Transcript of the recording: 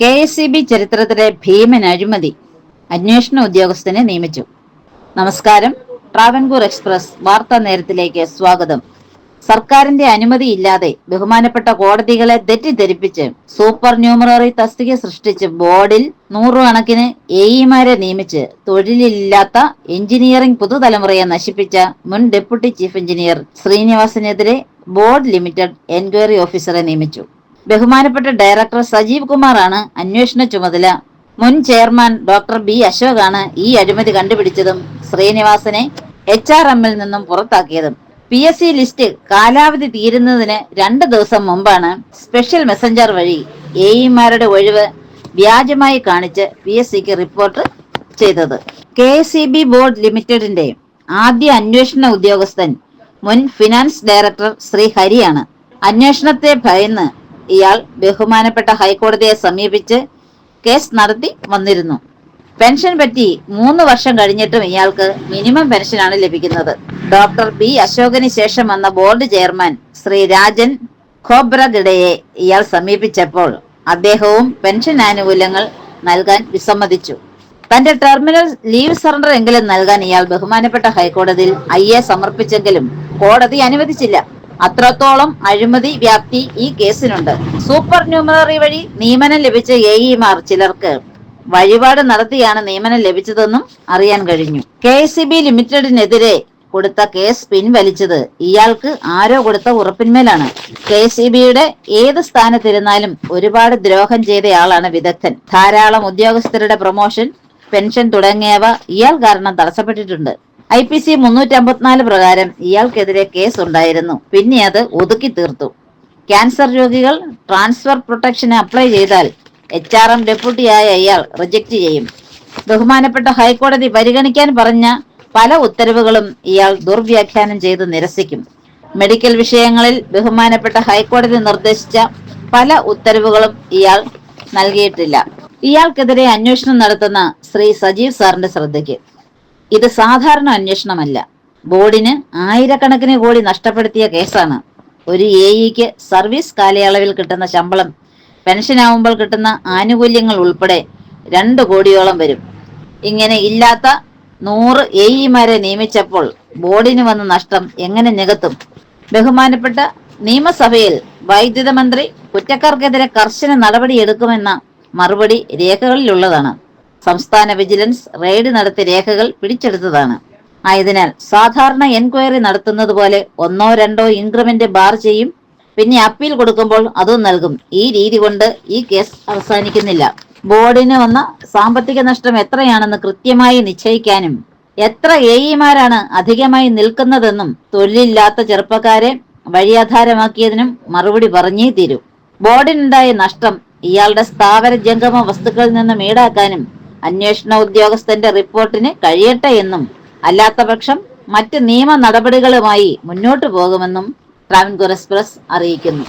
K S C B ചരിത്രത്തിലെ ഭീമൻ അഴിമതി അന്വേഷണ ഉദ്യോഗസ്ഥനെ നിയമിച്ചു. നമസ്കാരം. ട്രാവൻകൂർ എക്സ്പ്രസ് വാർത്താ നേരത്തിലേക്ക് സ്വാഗതം. സർക്കാരിന്റെ അനുമതിയില്ലാതെ ബഹുമാനപ്പെട്ട കോടതികളെ തെറ്റിദ്ധരിപ്പിച്ച് സൂപ്പർ ന്യൂമററി തസ്തിക സൃഷ്ടിച്ച് ബോർഡിൽ നൂറുകണക്കിന് എഇമാരെ നിയമിച്ച് തൊഴിലില്ലാത്ത എഞ്ചിനീയറിംഗ് പുതുതലമുറയെ നശിപ്പിച്ച മുൻ ഡെപ്യൂട്ടി ചീഫ് എഞ്ചിനീയർ ശ്രീനിവാസനെതിരെ ബോർഡ് ലിമിറ്റഡ് എൻക്വയറി ഓഫീസറെ നിയമിച്ചു. ബഹുമാനപ്പെട്ട ഡയറക്ടർ സജീവ് കുമാറാണ് അന്വേഷണ ചുമതല. മുൻ ചെയർമാൻ ഡോക്ടർ ബി അശോകാണ് ഈ അഴിമതി കണ്ടുപിടിച്ചതും ശ്രീനിവാസനെ എച്ച് ആർ എമ്മിൽ നിന്നും പുറത്താക്കിയതും. പി എസ് സി ലിസ്റ്റ് കാലാവധി തീരുന്നതിന് രണ്ട് ദിവസം മുമ്പാണ് സ്പെഷ്യൽ മെസഞ്ചർ വഴി എഇമാരുടെ ഒഴിവ് വ്യാജമായി കാണിച്ച് പി എസ് സിക്ക് റിപ്പോർട്ട് ചെയ്തത്. കെ സി ബി ബോർഡ് ലിമിറ്റഡിന്റെ ആദ്യ അന്വേഷണ ഉദ്യോഗസ്ഥൻ മുൻ ഫിനാൻസ് ഡയറക്ടർ ശ്രീ ഹരിയാണ്. അന്വേഷണത്തെ ഭയന്ന് ഇയാൾ ബഹുമാനപ്പെട്ട ഹൈക്കോടതിയെ സമീപിച്ച് കേസ് നടത്തി വന്നിരുന്നു. പെൻഷൻ പറ്റി മൂന്ന് വർഷം കഴിഞ്ഞിട്ടും ഇയാൾക്ക് മിനിമം പെൻഷനാണ് ലഭിക്കുന്നത്. ഡോക്ടർ ബി അശോകന് ശേഷം വന്ന ബോർഡ് ചെയർമാൻ ശ്രീ രാജൻ ഖോബ്രഗഡയെ ഇയാൾ സമീപിച്ചപ്പോൾ അദ്ദേഹവും പെൻഷൻ ആനുകൂല്യങ്ങൾ നൽകാൻ വിസമ്മതിച്ചു. തന്റെ ടെർമിനൽ ലീവ് സറണ്ടർ എങ്കിലും നൽകാൻ ഇയാൾ ബഹുമാനപ്പെട്ട ഹൈക്കോടതിയിൽ ഐ എ സമർപ്പിച്ചെങ്കിലും കോടതി അനുവദിച്ചില്ല. അത്രത്തോളം അഴിമതി വ്യാപ്തി ഈ കേസിനുണ്ട്. സൂപ്പർ ന്യൂമററി വഴി നിയമനം ലഭിച്ച എ ഇമാർ ചിലർക്ക് വഴിപാട് നടത്തിയാണ് നിയമനം ലഭിച്ചതെന്നും അറിയാൻ കഴിഞ്ഞു. കെ സി ബി ലിമിറ്റഡിനെതിരെ കൊടുത്ത കേസ് പിൻവലിച്ചത് ഇയാൾക്ക് ആരോ കൊടുത്ത ഉറപ്പിന്മേലാണ്. കെ സി ബിയുടെ ഏത് സ്ഥാനത്തിരുന്നാലും ഒരുപാട് ദ്രോഹം ചെയ്തയാളാണ് വിദഗ്ധൻ. ധാരാളം ഉദ്യോഗസ്ഥരുടെ പ്രൊമോഷൻ പെൻഷൻ തുടങ്ങിയവ ഇയാൾ കാരണം തടസ്സപ്പെട്ടിട്ടുണ്ട്. ഐ പി സി മുന്നൂറ്റി അമ്പത്തിനാല് പ്രകാരം ഇയാൾക്കെതിരെ കേസ് ഉണ്ടായിരുന്നു പിന്നെ അത് ഒതുക്കി തീർത്തു. ക്യാൻസർ രോഗികൾ ട്രാൻസ്ഫർ പ്രൊട്ടക്ഷന് അപ്ലൈ ചെയ്താൽ എച്ച് ആർ എം ഡെപ്യൂട്ടിയായ ഇയാൾ റിജക്ട് ചെയ്യും. ബഹുമാനപ്പെട്ട ഹൈക്കോടതി പരിഗണിക്കാൻ പറഞ്ഞ പല ഉത്തരവുകളും ഇയാൾ ദുർവ്യാഖ്യാനം ചെയ്ത് നിരസിക്കും. മെഡിക്കൽ വിഷയങ്ങളിൽ ബഹുമാനപ്പെട്ട ഹൈക്കോടതി നിർദ്ദേശിച്ച പല ഉത്തരവുകളും ഇയാൾ നൽകിയിട്ടില്ല. ഇയാൾക്കെതിരെ അന്വേഷണം നടത്തുന്ന ശ്രീ സജീവ് സാറിന്റെ ശ്രദ്ധയ്ക്ക്. ഇത് സാധാരണ അന്വേഷണമല്ല. ബോർഡിന് ആയിരക്കണക്കിന് കോടി നഷ്ടപ്പെടുത്തിയ കേസാണ്. ഒരു എ ഇക്ക് സർവീസ് കാലയളവിൽ കിട്ടുന്ന ശമ്പളം പെൻഷനാവുമ്പോൾ കിട്ടുന്ന ആനുകൂല്യങ്ങൾ ഉൾപ്പെടെ രണ്ട് കോടിയോളം വരും. ഇങ്ങനെ ഇല്ലാത്ത നൂറ് എ ഇമാരെ നിയമിച്ചപ്പോൾ ബോർഡിന് വന്ന നഷ്ടം എങ്ങനെ നികത്തും? ബഹുമാനപ്പെട്ട നിയമസഭയിൽ വൈദ്യുത മന്ത്രി കുറ്റക്കാർക്കെതിരെ കർശന നടപടിയെടുക്കുമെന്ന മറുപടി രേഖകളിലുള്ളതാണ്. സംസ്ഥാന വിജിലൻസ് റെയ്ഡ് നടത്തി രേഖകൾ പിടിച്ചെടുത്തതാണ്. ആയതിനാൽ സാധാരണ എൻക്വയറി നടത്തുന്നത് പോലെ ഒന്നോ രണ്ടോ ഇൻക്രിമെന്റ് ബാർ ചെയ്യും. പിന്നെ അപ്പീൽ കൊടുക്കുമ്പോൾ അതും നൽകും. ഈ രീതി കൊണ്ട് ഈ കേസ് അവസാനിക്കുന്നില്ല. ബോർഡിന് വന്ന സാമ്പത്തിക നഷ്ടം എത്രയാണെന്ന് കൃത്യമായി നിശ്ചയിക്കാനും എത്ര എഇമാരാണ് അധികമായി നിൽക്കുന്നതെന്നും തൊഴിലില്ലാത്ത ചെറുപ്പക്കാരെ വഴിയാധാരമാക്കിയതിനും മറുപടി പറഞ്ഞേ തീരൂ. ബോർഡിനുണ്ടായ നഷ്ടം ഇയാളുടെ സ്ഥാപന ജംഗമ വസ്തുക്കളിൽ നിന്നും ഈടാക്കാനും അന്വേഷണ ഉദ്യോഗസ്ഥന്റെ റിപ്പോർട്ടിന് കഴിയട്ടെ എന്നും അല്ലാത്തപക്ഷം മറ്റ് നിയമ നടപടികളുമായി മുന്നോട്ടു പോകുമെന്നും ട്രാവൻകൂർ എക്സ്പ്രസ് അറിയിക്കുന്നു.